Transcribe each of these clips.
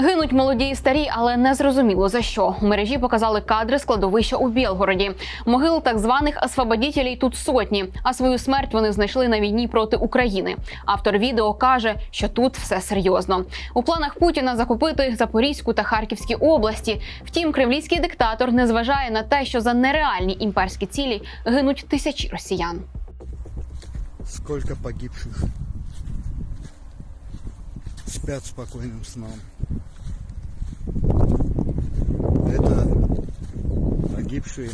Гинуть молоді і старі, але не зрозуміло за що. У мережі показали кадри складовища у Білгороді. Могил так званих освободітелей тут сотні, а свою смерть вони знайшли на війні проти України. Автор відео каже, що тут все серйозно. У планах Путіна захопити Запорізьку та Харківські області. Втім, кремлівський диктатор не зважає на те, що за нереальні імперські цілі гинуть тисячі росіян. Сколько погибших спят спокойным сном. Погибшие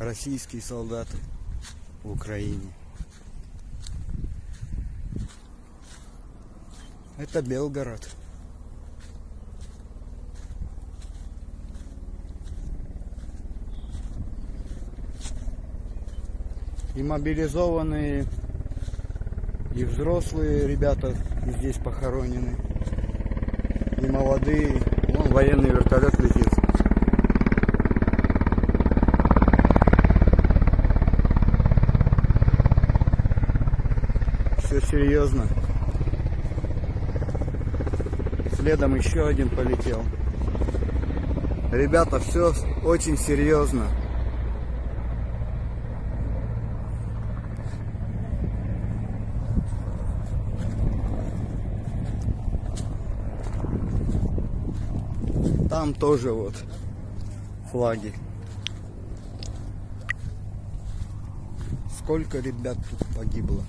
российские солдаты в Украине. Это Белгород. И мобилизованные, и взрослые ребята здесь похоронены, и молодые. Вон военный вертолет летит. Все серьезно. Следом еще один полетел. Ребята, все очень серьезно. Там тоже вот флаги. Сколько ребят тут погибло?